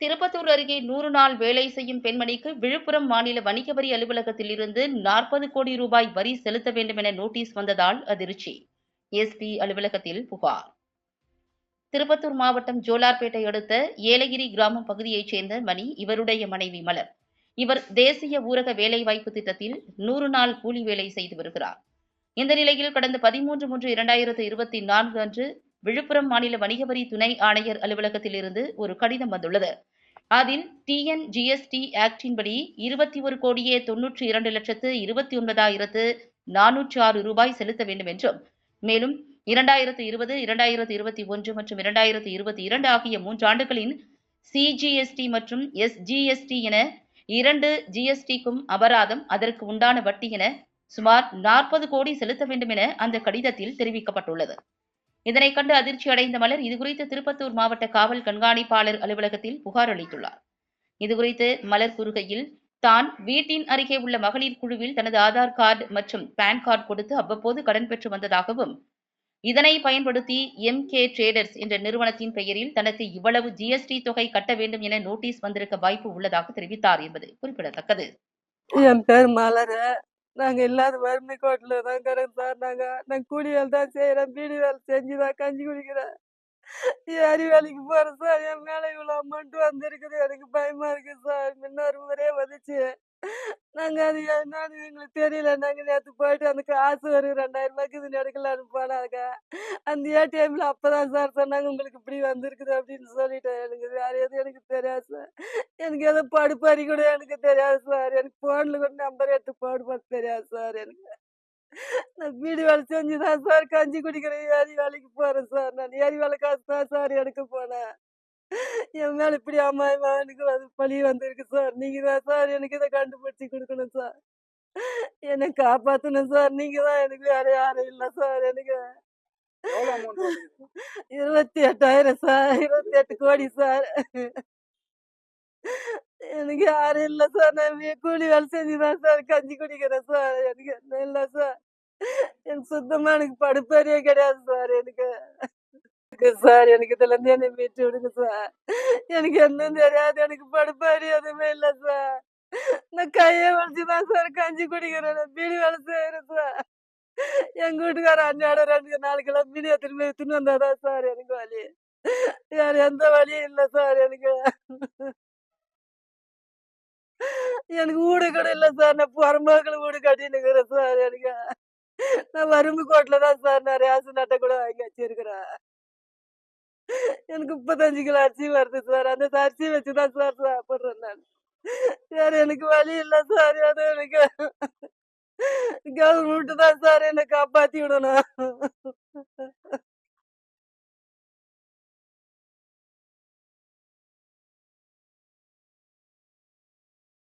திருப்பத்தூர் அருகே நூறு நாள் வேலை செய்யும் பெண்மணிக்கு விழுப்புரம் மாநில வணிக வரி அலுவலகத்தில் இருந்து நாற்பது கோடி ரூபாய் வரி செலுத்த வேண்டும் என நோட்டீஸ் வந்ததால் அதிர்ச்சி. எஸ்பி அலுவலகத்தில் புகார். திருப்பத்தூர் மாவட்டம் ஜோலார்பேட்டை அடுத்த ஏலகிரி கிராமம் பகுதியைச் சேர்ந்த மணி இவருடைய மனைவி மலர். இவர் தேசிய ஊரக வேலைவாய்ப்பு திட்டத்தில் நூறு நாள் கூலி வேலை செய்து வருகிறார். இந்த நிலையில் கடந்த பதிமூன்று மூன்று இரண்டாயிரத்து இருபத்தி நான்கு அன்று விழுப்புரம் மாநில வணிக வரி துணை ஆணையர் அலுவலகத்திலிருந்து ஒரு கடிதம் வந்துள்ளது. அதில் டிஎன் ஜிஎஸ்டி ஆக்டின்படி இருபத்தி ஒரு கோடியே தொன்னூற்றி இரண்டு லட்சத்து இருபத்தி ஒன்பதாயிரத்து நானூற்றி ஆறு ரூபாய் செலுத்த வேண்டும் என்றும் மேலும் இரண்டாயிரத்து இருபது இரண்டாயிரத்து இருபத்தி ஒன்று மற்றும் இரண்டாயிரத்து இருபத்தி இரண்டு ஆகிய மூன்றாண்டுகளின் சிஜிஎஸ்டி மற்றும் எஸ்ஜிஎஸ்டி என இரண்டு ஜிஎஸ்டிக்கும் அபராதம் அதற்கு உண்டான வட்டி என சுமார் நாற்பது கோடி செலுத்த வேண்டும் என அந்த கடிதத்தில் தெரிவிக்கப்பட்டுள்ளது. இதனைக் கண்டு அதிர்ச்சி அடைந்த மலர் இதுகுறித்து திருப்பத்தூர் மாவட்ட காவல் கண்காணிப்பாளர் அலுவலகத்தில் புகார் அளித்துள்ளார். இதுகுறித்து மலர் கூறுகையில் தான் வீட்டின் அருகே உள்ள மகளிர் குழுவில் தனது ஆதார் கார்டு மற்றும் பான் கார்டு கொடுத்து அவ்வப்போது கடன் பெற்று வந்ததாகவும் இதனை பயன்படுத்தி எம் கே ட்ரேடர்ஸ் என்ற நிறுவனத்தின் பெயரில் தனக்கு இவ்வளவு ஜிஎஸ்டி தொகை கட்ட வேண்டும் என நோட்டீஸ் வந்திருக்க வாய்ப்பு உள்ளதாக தெரிவித்தார் என்பது குறிப்பிடத்தக்கது. என் பேர் மலர். நாங்கள் இல்லாத வறுமை கோட்டில் தான் இருக்கிறோம் சார் நாங்கள் நாங்கள் கூலி வேலை தான் செய்கிறோம் பீடி வேலை செஞ்சு தான் கஞ்சி குடிக்கிறேன். ஏரி வேலைக்கு போகிறேன் சார் என் மேலே இவ்வளோ அமௌண்ட் வந்திருக்குது எனக்கு பயமாக இருக்குது சார் முன்னோரு முறையே வந்துச்சு. நாங்கள் அது என்னன்னு எங்களுக்கு தெரியல. நாங்கள் நேற்று போயிட்டு அந்த காசு ஒரு ரெண்டாயிரம் ரூபாய்க்கு இது எடுக்கலான்னு போனாங்க. அந்த ஏடிஎம்ல அப்பதான் சார் சொன்னாங்க உங்களுக்கு இப்படி வந்திருக்குது அப்படின்னு சொல்லிட்டேன் எனக்கு வேறு எதுவும் எனக்கு தெரியாது சார் எனக்கு ஏதோ படுப்பறி கூட எனக்கு தெரியாது சார். எனக்கு போன்ல கூட நம்பர் எடுத்து போடுறது தெரியாது சார் எனக்கு. நான் வீடு வேலை செஞ்சு தான் சார். கஞ்சி குடிக்கிறேன் ஏரி வேலைக்கு போறேன் சார். நான் ஏரி வேலை காசு தான் சார் எடுக்க போனேன். என் மேல இப்படி அம்மா எனக்கு அது பழி வந்திருக்கு சார். நீங்க தான் சார் எனக்கு இதை கண்டுபிடிச்சு கொடுக்கணும் சார். என்னை காப்பாத்தணும் சார். நீங்க தான் எனக்கு வேற யாரும் இல்லை சார் எனக்கு. இருபத்தி எட்டாயிரம் சார். இருபத்தி எட்டு கோடி சார். எனக்கு யாரும் இல்லை சார் நான் கூலி வேலை செஞ்சுதான் சார் கஞ்சி குடிக்கிறேன் சார் எனக்கு என்ன இல்லை சார் எனக்கு சுத்தமா எனக்கு படுப்பறியே கிடையாது சார் எனக்கு சார் எனக்கு இதுல இருந்து என்னை மீட்டு விடுங்க சார் எனக்கு என்ன தெரியாது. எனக்கு படுப்பறி எதுவுமே இல்லை சார் நான் கையை வலிச்சுதான் சார் கஞ்சி குடிக்கிறேன். பீடி வேலை செய்யறேன் சார் எங்க வீட்டுக்கார அஞ்சாட ரெண்டு நாலு கிலோ மீன் திரும்பி போய் எடுத்துன்னு வந்தாதான் சார் எனக்கு வலி. வேற எந்த வழியும் இல்லை சார் எனக்கு எனக்கு வீடு கூட இல்லை சார். நான் புறம்போக்கில் வீடு கட்டினுக்கிறேன் சார். எனக்கு நான் வறுமை கோட்டில் தான் சார் நான் ரேஷன் அட்டை கூட வாங்கி வச்சிருக்கிறேன். எனக்கு முப்பத்தஞ்சு கிலோ அரிசி வருது சார். அந்த அரிசி வச்சு தான் சார் சாப்பிட்றேன் நான். வேற எனக்கு வழி இல்லை சார். அது எனக்கு கவர்மெண்ட் தான் சார் என்னை காப்பாற்றி விடணும்